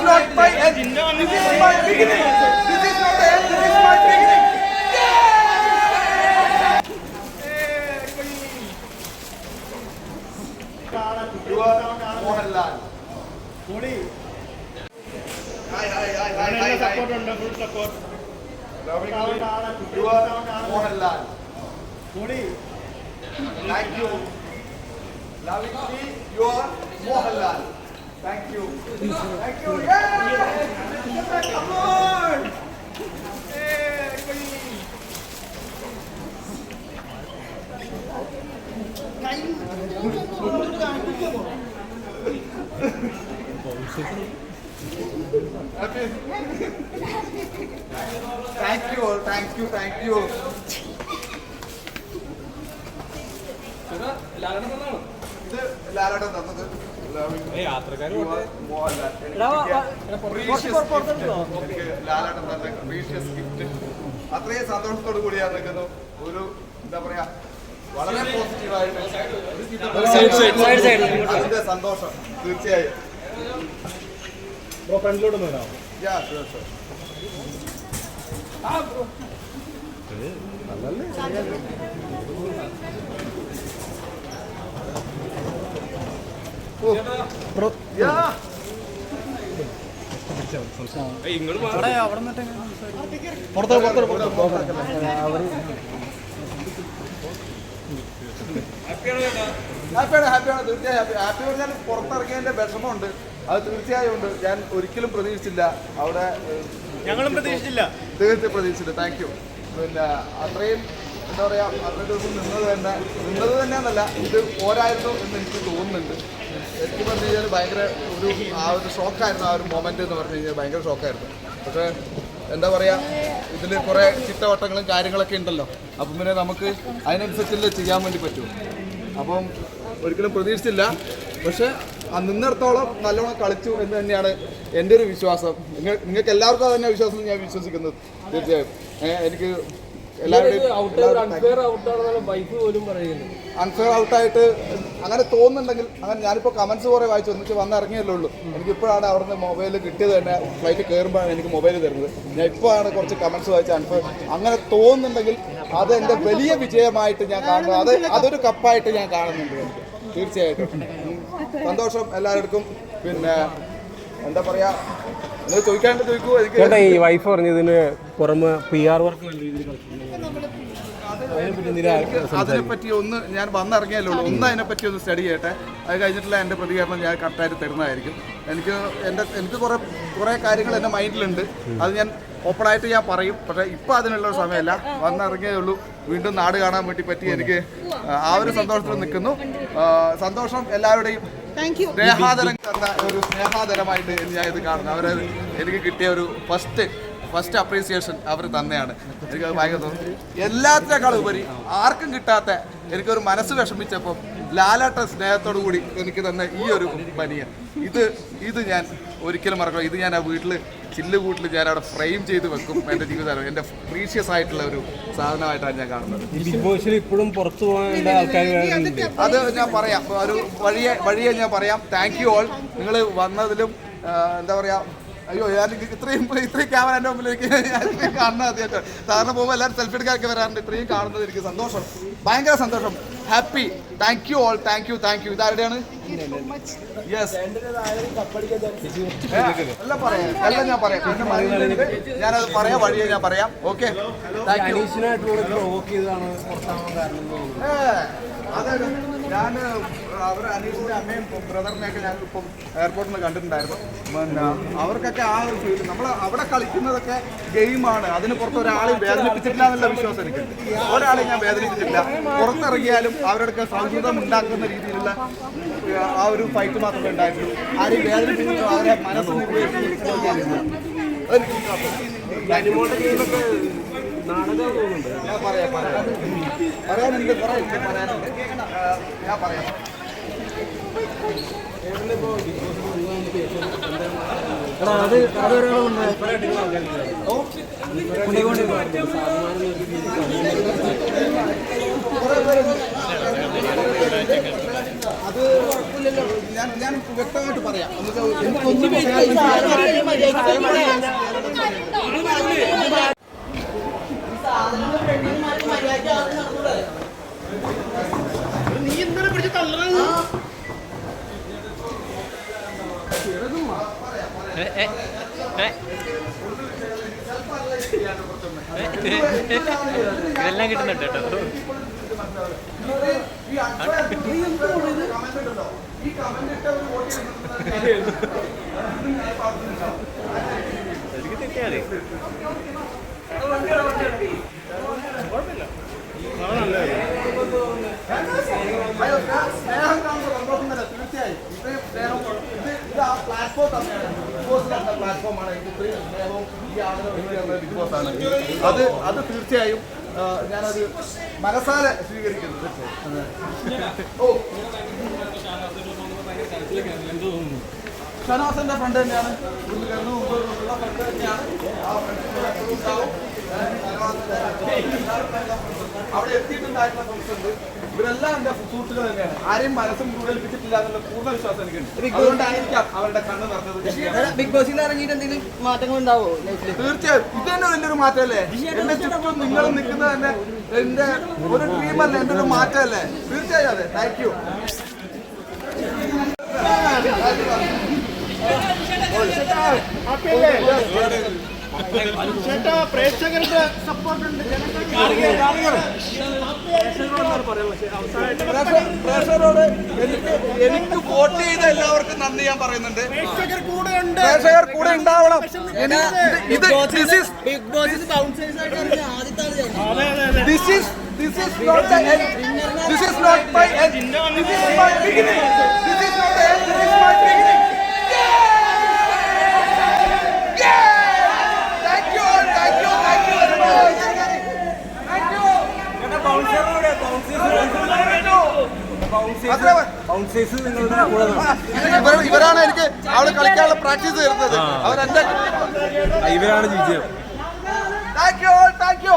is not my end. This is my beginning. This is not the end. This is my beginning. You are Mohanlal. Hi, hi, hi, hi, hi, hi. Lovingly, you are Mohanlal. Thank you. Lovingly, you are Mohanlal. Thank you. Thank you. Yeah! Come on! Hey. Okay. Thank you all. Thank you. Thank you. ഇത് ലാലേട്ടൻ തന്നത് അത്രയും സന്തോഷത്തോടു കൂടിയാണ് നിൽക്കുന്നു. ഒരു എന്താ പറയാ വളരെ പോസിറ്റീവായിട്ട് അതിന്റെ സന്തോഷം തീർച്ചയായും. ഫ്രണ്ടിലോട്ട് വരാം. ഹാപ്പിയാണ് ഹാപ്പിയാണ് തീർച്ചയായും ഹാപ്പി. ഹാപ്പി പറഞ്ഞാൽ പുറത്തിറങ്ങിയതിന്റെ വിഷമമുണ്ട്. അത് തീർച്ചയായും ഉണ്ട്. ഞാൻ ഒരിക്കലും പ്രതീക്ഷിച്ചില്ല. അവിടെ ഞങ്ങളും പ്രതീക്ഷിച്ചില്ല. തീർച്ചയായും പ്രതീക്ഷിച്ചില്ല. താങ്ക് യു പിന്നെ അത്രയും എന്താ പറയാ അത്രയും ദിവസം നിന്നത് തന്നെ നിന്നത് തന്നെയെന്നല്ല ഇത് പോരായിരുന്നു എന്ന് എനിക്ക് തോന്നുന്നുണ്ട്. എനിക്ക് പറഞ്ഞു കഴിഞ്ഞാൽ ഭയങ്കര ഒരു ആ ഒരു ഷോക്കായിരുന്നു ആ ഒരു മൊമെന്റ് എന്ന് പറഞ്ഞു കഴിഞ്ഞാൽ ഭയങ്കര ഷോക്കായിരുന്നു. പക്ഷേ എന്താ പറയാ ഇതിൽ കുറേ ചിട്ടവട്ടങ്ങളും കാര്യങ്ങളൊക്കെ ഉണ്ടല്ലോ. അപ്പം പിന്നെ നമുക്ക് അതിനനുസരിച്ചല്ലേ ചെയ്യാൻ വേണ്ടി പറ്റുമോ അപ്പം ഒരിക്കലും പ്രതീക്ഷിച്ചില്ല. പക്ഷെ നിന്നിടത്തോളം നല്ലോണം കളിച്ചു എന്ന് തന്നെയാണ് എന്റെ ഒരു വിശ്വാസം. നിങ്ങൾ നിങ്ങൾക്ക് എല്ലാവർക്കും അത് തന്നെ വിശ്വാസം ഞാൻ വിശ്വസിക്കുന്നത് തീർച്ചയായും. എനിക്ക് എല്ലാവരുടെയും അൺഫെയർ ഔട്ടായിട്ട് അങ്ങനെ തോന്നുന്നുണ്ടെങ്കിൽ അങ്ങനെ ഞാനിപ്പോൾ കമൻസ് കുറേ വായിച്ചു. എന്നിട്ട് വന്നിറങ്ങിയല്ലേ ഉള്ളൂ. എനിക്കിപ്പോഴാണ് അവിടുന്ന് മൊബൈൽ കിട്ടിയത് തന്നെ. ഫ്ലൈറ്റ് കയറുമ്പോഴാണ് എനിക്ക് മൊബൈൽ തരുന്നത്. ഞാൻ ഇപ്പോഴാണ് കുറച്ച് കമൻസ് വായിച്ച അൺഫെയർ അങ്ങനെ തോന്നുന്നുണ്ടെങ്കിൽ അത് എന്റെ വലിയ വിജയമായിട്ട് ഞാൻ കാണുന്നു അത് അതൊരു കപ്പായിട്ട് ഞാൻ കാണുന്നുണ്ട് എനിക്ക്. തീർച്ചയായിട്ടും. സന്തോഷം എല്ലാവർക്കും. പിന്നെ എന്താ പറയാ? ചേട്ടാ ഈ വൈഫ് പറഞ്ഞതിന് പുറമെ പി ആർ വർക്ക് അതിനെപ്പറ്റി ഒന്ന് ഞാൻ വന്നിറങ്ങിയല്ലോ ഒന്ന് ഒന്ന് അതിനെപ്പറ്റി ഒന്ന് സ്റ്റഡി ചെയ്യട്ടെ. അത് കഴിഞ്ഞിട്ടുള്ള എന്റെ പ്രതികരണം ഞാൻ കറക്റ്റായിട്ട് തരുന്നതായിരിക്കും. എനിക്ക് എന്റെ എനിക്ക് കുറേ കുറേ കാര്യങ്ങൾ എന്റെ മൈൻഡിലുണ്ട് അത് ഞാൻ ഓപ്പണായിട്ട് ഞാൻ പറയും. പക്ഷേ ഇപ്പോൾ അതിനുള്ള സമയമല്ല. വന്നിറങ്ങിയേ ഉള്ളൂ. വീണ്ടും നാട് കാണാൻ വേണ്ടി പറ്റി എനിക്ക് ആ ഒരു സന്തോഷത്തിൽ നിൽക്കുന്നു. സന്തോഷം എല്ലാവരുടെയും സ്നേഹാദരം ഫസ്റ്റ് അപ്രീസിയേഷൻ അവർ തന്നെയാണ്. എനിക്ക് ഭയങ്കര തോന്നി എല്ലാത്തിനേക്കാളും ഉപരി ആർക്കും കിട്ടാത്ത എനിക്കൊരു മനസ്സ് വിഷമിച്ചപ്പം ലാലാട്ട സ്നേഹത്തോടു കൂടി എനിക്ക് തന്ന ഈ ഒരു പനിയൻ. ഇത് ഇത് ഞാൻ ഒരിക്കലും മറക്കണം ഇത് ഞാൻ ആ വീട്ടിൽ ചില്ല് കൂട്ടിൽ ഞാൻ അവിടെ ഫ്രെയിം ചെയ്ത് വെക്കും എന്റെ ജീവിതം എന്റെ പ്രീഷ്യസ് ആയിട്ടുള്ള ഒരു സാധനമായിട്ടാണ് ഞാൻ കാണുന്നത്. ബിഗ് ബോസിൽ ഇപ്പോഴും പുറത്തു പോകേണ്ട അത് ഞാൻ പറയാം. ഒരു വഴിയെ വഴിയെ ഞാൻ പറയാം. താങ്ക് യു ഓൾ നിങ്ങൾ വന്നതിലും എന്താ പറയാ അയ്യോ ഞാൻ ഇത്രയും ഇത്രയും ക്യാമറ എന്റെ മുമ്പിലേക്ക് കാണുന്നത് അത്യാവശ്യം സാറിന് പോകുമ്പോൾ എല്ലാവരും സെൽഫി എടുക്കാനൊക്കെ വരാറുണ്ട്. ഇത്രയും കാണുന്നത് എനിക്ക് സന്തോഷം. ഭയങ്കര സന്തോഷം. Happy thank you all thank you thank you ഇതാരുടെയാണ്? Yes എല്ലാം പറയാം. എല്ലാം ഞാൻ പറയാം. പിന്നെ. ഞാനത് പറയാം. വഴിയെ ഞാൻ പറയാം. ഓക്കെ താങ്ക് യു അതെ ഞാൻ അവർ അനീഷിന്റെ അമ്മയും ബ്രദറിനെയൊക്കെ ഞാൻ ഇപ്പം എയർപോർട്ടിൽ നിന്ന് കണ്ടിട്ടുണ്ടായിരുന്നു. അവർക്കൊക്കെ ആ ഒരു ഫീൽ നമ്മൾ അവിടെ കളിക്കുന്നതൊക്കെ ഗെയിമാണ് അതിന് പുറത്ത് ഒരാളെയും വേദനിപ്പിച്ചിട്ടില്ല എന്നുള്ള വിശ്വാസം എനിക്ക്. ഒരാളെ ഞാൻ വേദനിപ്പിച്ചിട്ടില്ല. പുറത്തിറങ്ങിയാലും അവരുടെ സൗഹൃദം ഉണ്ടാക്കുന്ന രീതിയിലുള്ള ആ ഒരു ഫൈറ്റ് മാത്രമേ ഉണ്ടായിട്ടുള്ളൂ. ആരെയും വേദനിപ്പിച്ചിട്ടോ അവരെ മനസ്സ് നിർവഹിച്ചിട്ടില്ല ഞാൻ പറയാം പറയാം പറയാനുണ്ട് പറയാനുണ്ട് ആ, ഞാൻ പറയാം എടാ അത് അത് ഒരാളുണ്ട് പേരുണ്ട് അത് ഞാൻ ഞാൻ വ്യക്തമായിട്ട് പറയാം. പറയാൻ ഇതെല്ലാം കിട്ടുന്നുണ്ട് കേട്ടോ. എനിക്ക് സ്നേഹം കാണുമ്പോൾ തീർച്ചയായും സ്നേഹം ഇത് ഇത് ആ പ്ലാറ്റ്ഫോം തന്നെയാണ് ബിഗ് ബോസ് കണ്ട പ്ലാറ്റ്ഫോമാണ് ഇത് ഇത്രയും സ്നേഹവും ഈ ആദരവും എനിക്ക് തന്നത് ബിഗ് ബോസ് ആണ് അത്. അത് തീർച്ചയായും ഞാനത് മനസ്സാലെ സ്വീകരിക്കുന്നു ഓ ഷനാസിന്റെ ഫ്രണ്ട് തന്നെയാണ്. ഉള്ള ഫ്രണ്ട് തന്നെയാണ്. ആ ഫ്രണ്ട് ഉണ്ടാവും. അവിടെ എത്തിയിട്ടുണ്ടായിരുന്ന ഫ്രണ്ട്സ് ഇവരെല്ലാം എന്റെ സുഹൃത്തുക്കൾ തന്നെയാണ്. ആരെയും മനസ്സും കൂടുതലിപ്പിച്ചിട്ടില്ല എന്നുള്ള പൂർണ വിശ്വാസം എനിക്കുണ്ട്. അതുകൊണ്ടായിരിക്കാം അവരുടെ കണ്ണ് നിറഞ്ഞത്. ബിഗ് ബോസിൽ ഇറങ്ങിയിട്ട് എന്തെങ്കിലും മാറ്റങ്ങൾ ഉണ്ടാവോ തീർച്ചയായും. ഇത് തന്നെ വലിയൊരു മാറ്റമല്ലേ? എന്റെ ചുറ്റും നിങ്ങൾ നിൽക്കുന്നത് തന്നെ എന്റെ ഒരു ഡ്രീമല്ലേ എന്റെ ഒരു മാറ്റമല്ലേ? തീർച്ചയായും അതെ. താങ്ക് യു പ്രേക്ഷകരോട് എനിക്ക് എനിക്ക് വോട്ട് ചെയ്ത എല്ലാവർക്കും നന്ദി ഞാൻ പറയുന്നുണ്ട്. പ്രേക്ഷകർ കൂടെ ഉണ്ട് പ്രേക്ഷകർ കൂടെ ഉണ്ടാവണം. ഇത് this is Bigg Boss bouncers ആയിട്ട് ദിസ് ആദ്യത്തെ not this is not my this not the end. this is not ഇവരാണ് എനിക്ക് അവിടെ കളിക്കാനുള്ള പ്രാക്ടീസ് തരുന്നത് അവരെന്റെ ഇവരാണ് വിജയം thank you thank you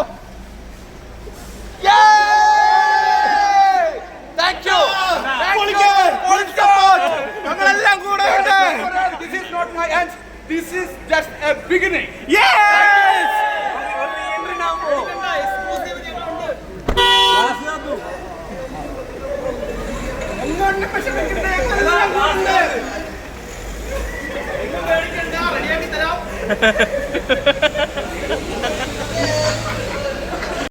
thank you ഞങ്ങളെല്ലാം കൂടെ ഉണ്ട് this is not my end this is Yes! A beginning ha തരാം